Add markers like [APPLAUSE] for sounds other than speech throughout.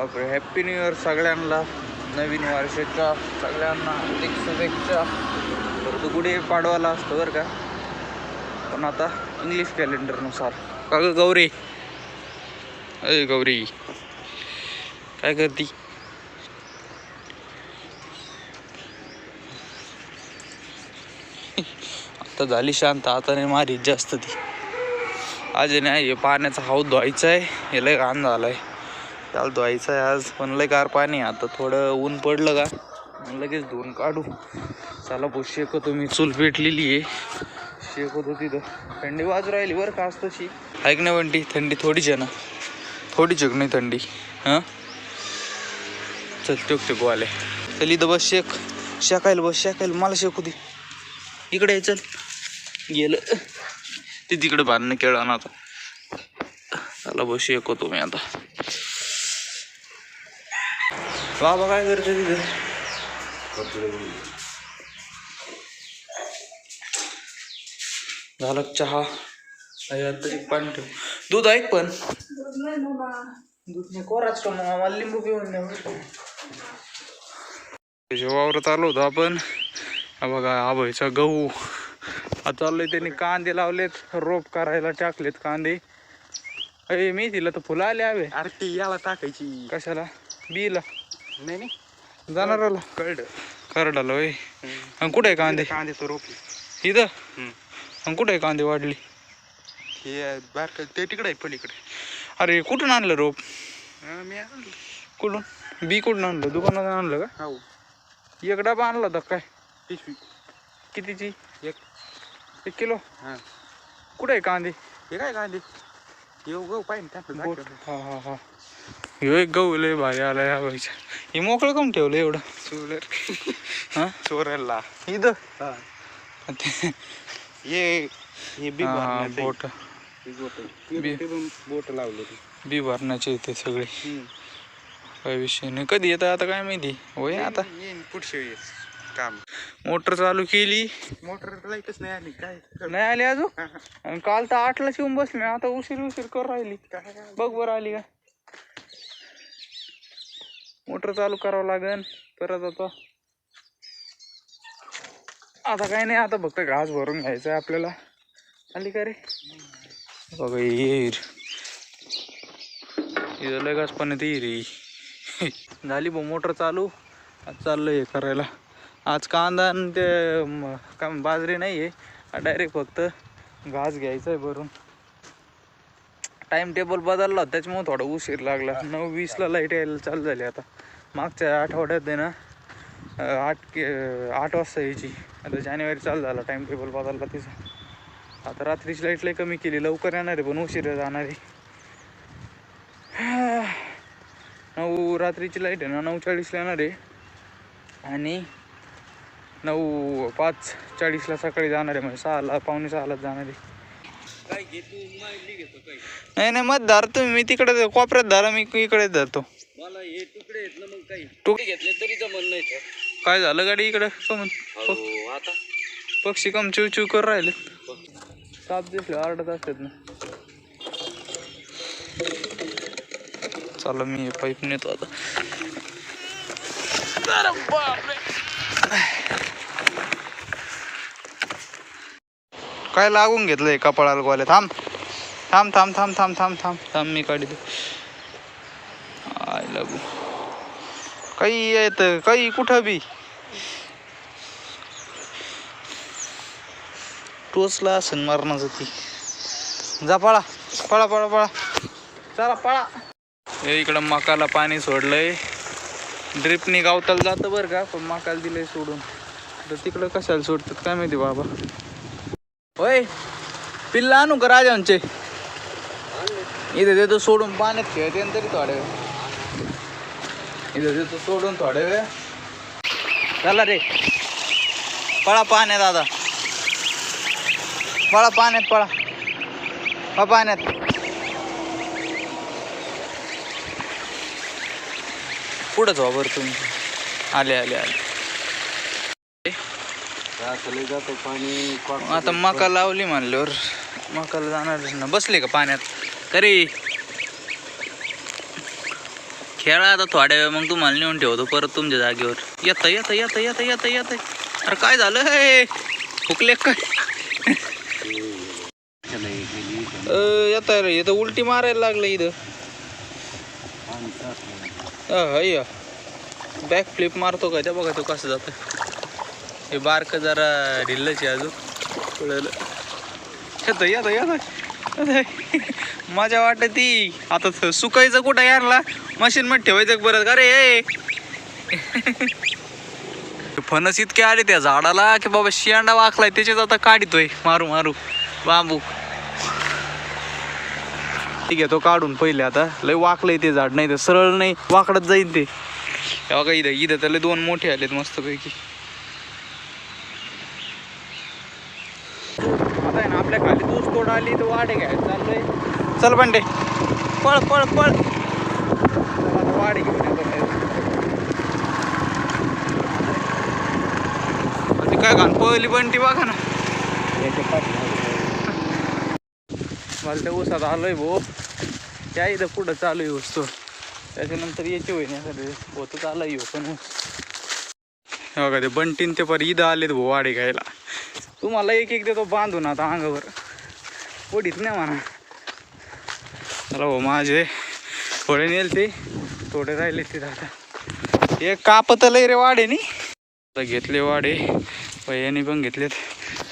बापरे happy new year सगळ्यांना. नवीन वर्षाच्या सगळ्यांना अधिक शुभेच्छा. तर गुढी पाडवाला असतो बरं का? पण आता इंग्लिश कॅलेंडरनुसार का ग गौरी. अय गौरी. काय करती? आता झाली शांत आता नाही मारी जास्त ती. आज नाही पाण्याचा हाऊस धुवायचा आहे हे लय घाण झालाय. त्याला धुवायचं आहे आज पण गार पाणी आता थोडं ऊन पडलं का लगेच धुवून काढू. चला भाऊ शेकतो मी. चूल पेटलेली आहे. शेकतो तिथं. थंडी वाजू राहिली बरं का आज तशी. ऐक ना बंटी थंडी थोडीच आहे ना. थोडीच आहे नाही थंडी? हां? चल टेक टेकू आले. चल इथं बस शेक. शेकायला बस शेकायला. मला शेकू दे. इकडे आहे चल. गेलं. ते तिकडे बांधणं केळा ना आता. चला बस शेकतो मी आता. बाबा काय करते तिथे? झालं चहा? एक पाणी ठेव. दूध ऐक पण. दूध नाही कोराच का मग आम्हाला लिंबू पिऊन द्या त्याच्या वावरात आलो होतो आपण बघा आबाईचा गहू. आता चाललोय त्यांनी कांदे लावलेत रोप करायला टाकलेत कांदे. अरे मी तिला तर फुलं आले हवे. अरे ती याला टाकायची. कशाला? बीला. नाही नाही. जाणाराला. कळलं करडाला होय. आणि कुठे आहे कांदे? कांद्याचं रोप इथं? हम्म. आणि कुठे आहे कांदे वाढली? हे बारक ते तिकडे आहे पलीकडे. अरे कुठून आणलं रोप? हा, मी आणलं. कुठून? बी कुठून आणलं? दुकानात आणलं का? हो. एक डबा आणला होता काय? पिशवी. कितीची? एक. एक किलो? हा. कुठे आहे कांदे? हे काय कांदे? येऊ गो पाहिजे बोट. हा हा हा. ह्यो एक गहू लय भारी आलाय हा बाईचा. हे मोकळं कम ठेवलं एवढं? सोलर. हा? चोरायला इथं? हा. ते- हे हे बी हा, भरण्याचं आहे. बोट. हे. बी- ते पण बोट लावलं ते. बी भरण्याचे इथे सगळे. हम्म. काय विषय नाही. कधी येतं आता काय माहिती? होय आता. येईन- येईन पुढच्या वेळेस. काम. मोटर चालू केली. मोटर लाईटच नाही आली. काय? नाही आली अजून? हा, हा. आणि काल तर आठला शिवून बसले. आता उशीर उशीर कर राहिली. काय? बघ बरं आली का? मोटर चालू करावं लागेल परत आता आता काही नाही आता फक्त घास भरून घ्यायचं आहे आपल्याला. आली का रे? बघा येईल इथं घास पण येते रे झाली भाऊ मोटर चालू. आज चाललं हे करायला. आज कांदा आणि ते काय बाजरी नाही आहे डायरेक्ट फक्त घास घ्यायचा आहे भरून. टाइम टेबल बदलला त्याच्यामुळे थोडा उशीर लागला. नऊ वीसला लाइट यायला चालू झाली आता. मागच्या आठवड्यात आहे ना आठ के आठ वाजता यायची. आता जानेवारी चालू झाला टाइम टेबल बदलला तिचा. आता रात्रीची लाइट लई कमी केली लवकर येणार आहे पण उशीर जाणार आहे. [SIGHS] नऊ रात्रीची लाइट आहे ना नऊ चाळीसला येणार आहे. आणि नऊ पाच चाळीसला सकाळी जाणार आहे म्हणजे सहाला पावणे सहालाच जाणार आहे. नाही नाही मग धरतो मी तिकडे कोपऱ्यात धरा मी इकडे धरतो मला हे तुकडे आहेत ना मग काही. तुक- घेतले तरी जमत नाही काय झालं गाडी इकडे? हो आता? पक्षी कम चिव चिव कर राहिले. साप दिसले आरडत असतात ना. चला मी हे पाईप नेतो आता अरे बापरे. काय लागून घेतलंय कपाळाला गोल्या थांब. थांब थांब थांब थांब थांब थांब. थांब मी काढतो आय लागू. काही येत काही कुठं बी. टोचला असेल मरणाचं ती. जा पळा. पळा पळा पळा. चला पळा. हे इकडं मकाला पाणी सोडलंय. ड्रिपनी गावताला जातं बरं का पण मकाला दिलंय सोडून. तर तिकडं कशाला सोडतात काय माहिती बाबा. होय पिल्ला आणू का राजांचे? इथे देतो सोडून पाण्यात खेळते ना तरी थोड्या वेळ. इथे देतो सोडून थोडे वेळ. चला रे. पळा पाण्यात दादा पळा पाण्यात पळा. पळा पाण्यात. पुढंच व्हा बरं तुम्ही? आले आले आले. जातो पाणी आता मका लावली म्हणल्यावर मकाला जाणारच ना. बसले का पाण्यात? तरी. खेळा आता थोड्या वेळ मग तुम्हाला नेऊन ठेवतो परत तुमच्या जागेवर. येतं येतं येतं येतं येतं येतं. अरे काय झालं? हे हुकले काय येत रे इथं उलटी मारायला लागलं इथं. अय्या बॅक फ्लिप मारतो का? त्या बघा तो कसं जातं हे बारक जरा ढिल्लच आहे अजून. कळलं. येतं येतं येतं माझ्या वाटत. ती आता सुकायचं कुठं यारला? मशीन मध्ये ठेवायचं बरं? का रे फणस इतके आले त्या झाडाला की बाबा शियांडा वाकलाय त्याच्यात आता काढितोय. मारू मारू. बांबू. ठीक आहे तो काढून पहिले आता. लय वाकलंय ते झाड. नाही तर सरळ नाही वाकडत जाईल ते. बघा इथं इथं त्याला दोन मोठे आलेत मस्तपैकी आता आहे ना तूच तोड आली तर वाढे घ्याय चाललंय. चल बंडे. पळ पळ पळ. वाढे घेऊन काय घाण पळली बंटी बघा ना. मला त्या ऊसात आलोय भाऊ. त्या इथं पुढं चालू आहे ऊस तो त्याच्यानंतर याची होईन होतच आला येऊ पण. ऊस बघा ते बंटीन ते पर इथं आलेत भाऊ वाडे घ्यायला. तुम्हाला एक एक देतो बांधून आता अंगावर. ओढीत नाही म्हणा. चला भाऊ माझे थोडे नेल ते थोडे राहिले ते आता. हे कापत लय रे वाडे नी. आता घेतले वाडे याने पण घेतलेत.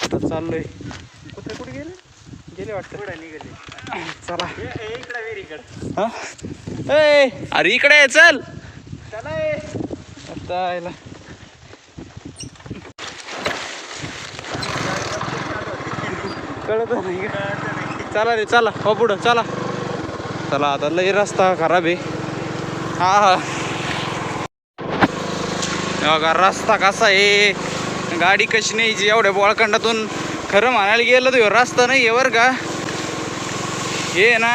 आता चाललोय. कुठे कुठे गेले? गेले वाटतं. निघाले? चला. हा? ए, अरे इकडे ये, चल. आता यायला. कळत नाही? चला रे चला. हो पुढं. चला. चला आता लई रस्ता खराब आहे. हा हा. बघा रस्ता कसा आहे? गाडी कशी न्यायची एवढ्या बोळखंडातून खरं म्हणायला गेलं तर रस्ता नाही आहे बरं का. हे ना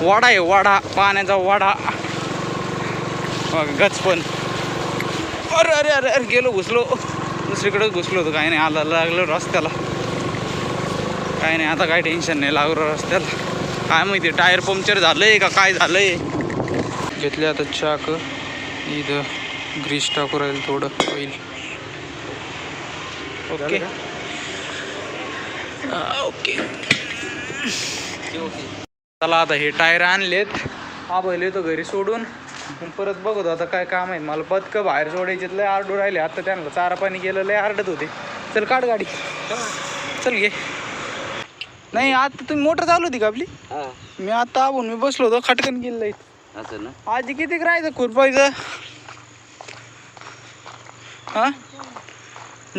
वाडा आहे वाडा. पाण्याचा वाडा. गच पण. अरे अरे अरे अरे गेलो घुसलो. दुसरीकडे घुसलो होतो काही नाही. आला लागलं रस्त्याला. काही नाही आता काय टेन्शन नाही लागलं रस्त्याला. काय माहिती टायर पंक्चर झालंय का काय झालंय? घेतले आता चाक. इथं ग्रीस टाकू राहील थोडं होईल. ओके. ओके. चला आता हे टायर आणलेत. हा पहिले तो घरी सोडून. परत बघतो आता काय काम आहे. मला पदकं बाहेर सोडायचे लय आरडू राहिले. आता त्यांना चारा पाणी गेलं लय आरडत होते. चल काढ गाडी. चल घे. नाही आता तुम्ही मोटर चालू होती का आपली? हा. मी आता आबून मी बसलो होतो खटकन गेलं असं ना? आजी किती राहायचं खुरपायचं हा?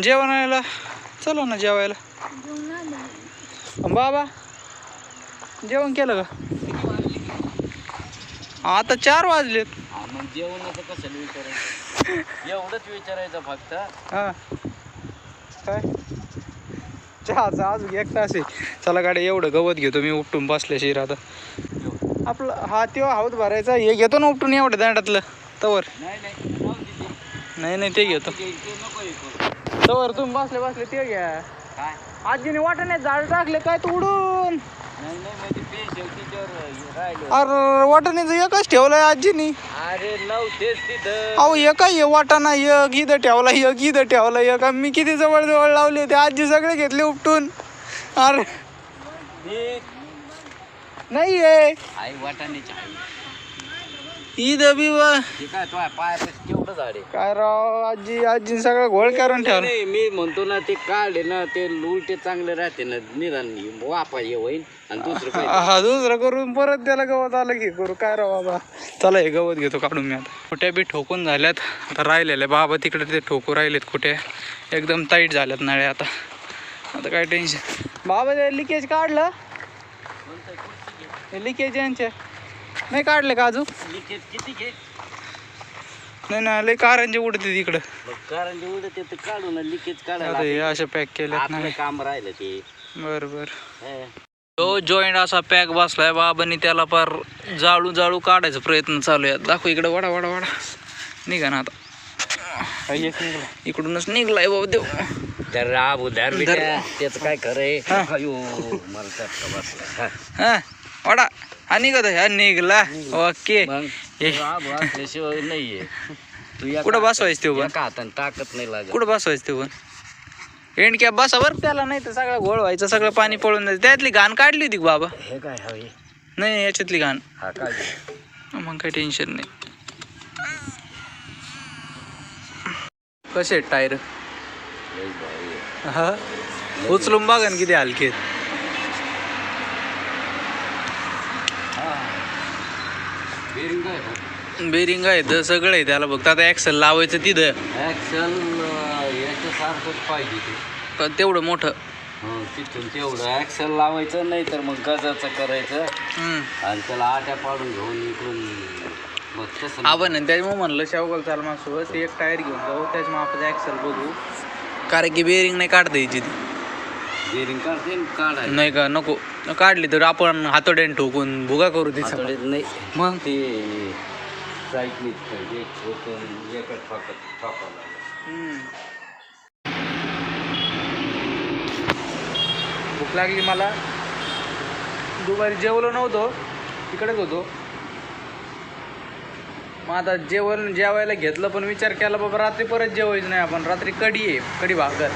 जेवणाला चला ना जेवायला. बाबा जेवण केलं का? आता चार वाजलेत. हा, मग जेवणाचं कशाला विचारायचं? [LAUGHS] एवढंच विचारायचं फक्त. हा. काय? चहाचा अजून एक तास आहे चला गाडी एवढं गवत घेतो मी उपटून बसल्या शिर आता. आपलं हा तेव्हा हाऊत भरायचा हे घेतो ना उपटून एवढं दांडातलं. तवर. नाही नाही ते. नाही नाही ते घेतो. तवर तुम्ही बसले बसले ते घ्या. काय? आजीने वाटाणे झाड टाकले काय तू उडून. नाही नाही म्हणजे पेशल तिच्यावर राहिलो. अरे वाटाण्याचं एकच ठेवलंय आजीनी. अरे नव्हतेच तिथं. अहो एक आहे वाटाणा एक इथं ठेवला एक इथं ठेवला एक. आणि मी किती जवळ जवळ लावले होते आजी सगळे घेतले उपटून. अरे. हे नाही आहे आई वाटाण्याची आई. इथं बी व- हे काय तो केवढं झाड आहे? काय राव आजी आजी सगळं घोळ करून ठेवलं. नाही मी म्हणतो ना ते काढले ना ते उलटे चांगले राहते ना निदान वापा ये होईल आणि दुसरं काय हा दुसरं करून परत त्याला गवत आलं की करू. काय राव बाबा? चला हे गवत घेतो काढून मी आता. कुठे बी ठोकून झाल्यात आता राहिलेले. बाबा तिकडे ते ठोकू राहिलेत कुठे? एकदम टाईट झाल्यात नळ्या आता. आता काय टेन्शन बाबा ते लिकेज काढलं? हे लिकेज यांचे. नाही काढले का अजून? लिकेज किती घे नाही ना लय कारंजे उडते तिकडं. मग कारण जेवढं ते ते काढू ना लिकेज आता काढायला अशा पॅक केल्यात ना आपलं काम राहिलं ते. बरं बरं. हे. तो जॉईंट असा पॅक बसलाय बाबांनी त्याला पार जाळू जाळू काढायचा प्रयत्न चालू आहे. दाखव इकडे वडा वडा वडा. निघा ना आता. इकडूनच निघलाय बाबा देव. तर राब बेटा त्याचं काय खरंय हा. अयो मला चटका बसला. हा. हा वडा. हा निघत हा निघला. ओके. नाहीये. तू कुठं बसवायचं ते पण? हाताने ताकद नाही लागत. कुठं बसवायचं ते पण? एंड कॅप बसा बरं त्याला नाही तर सगळं घोळ व्हायचं सगळं पाणी पळून जायचं. त्यातली घाण काढली होती बाबा? हे काय हवे नाही याच्यातली घाण. हा काय? मग काही टेन्शन नाही. कसे टायर. हा? उचलून बघा ना किती हलके आहेत. हा बेरिंग हो? बेरिंग आहेत सगळं आहे त्याला फक्त आता ॲक्सल लावायचं तिथं. ऍक्सल याच्यासारखंच पाहिजे ते. पण तेवढं मोठं. हो तिथून तेवढं. ऍक्सल लावायचं नाही तर मग गजाचं करायचं. आणि त्याला आट्या पाडून घेऊन इकडून मग तसं आपण आहे, त्याच्यामुळे म्हणलं शावकल चाल मासोबत ते एक टायर घेऊन जाऊ. त्याच्यामुळे आपण ॲक्सल बघू. कारण की बेरिंग नाही काढता यायची ती. बेरिंग काढते आणि काढायचं. नाही का नको. काढली तर आपण हातोड्याने ठोकून भुगा करू तिचा. नाही. मग? ते एक होतं एका ठोकत ठोकावं लागलं. भूक लागली मला. दुपारी जेवलो नव्हतो. तिकडेच होतो. मग आता जेवण जेवायला घेतलं पण विचार केला बाबा रात्री परत जेवायचं नाही आपण. रात्री कढी आहे कढी भाकर.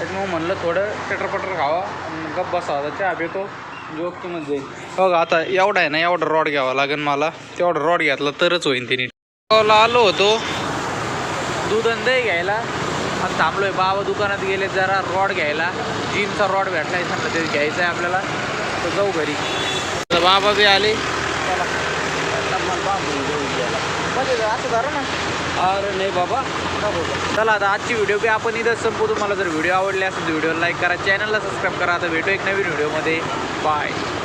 त्याच्यामुळं म्हणलं थोडं चटरपटर खावा आणि गप बसावा आता चहा पितो किंमत जाईल बघा आता एवढा आहे ना एवढा रॉड घ्यावा लागेल मला. तेवढा रॉड घेतला तरच होईन तिने. आलो होतो. दूध आणि दही घ्यायला. आता थांबलोय बाबा दुकानात गेले जरा रॉड घ्यायला. जिमचा रॉड भेटलाय सांगलं ते घ्यायचं आहे आपल्याला. तर जाऊ घरी. तर बाबा बी आले. चला. आता असं करा ना. अरे नाही बाबा. चला आता आजची व्हिडिओ बी आपण इथं संपू तुम्हाला जर व्हिडिओ आवडले असेल तर व्हिडिओ लाईक करा. चॅनलला सबस्क्राईब करा. आता भेटू एक नवीन व्हिडिओमध्ये बाय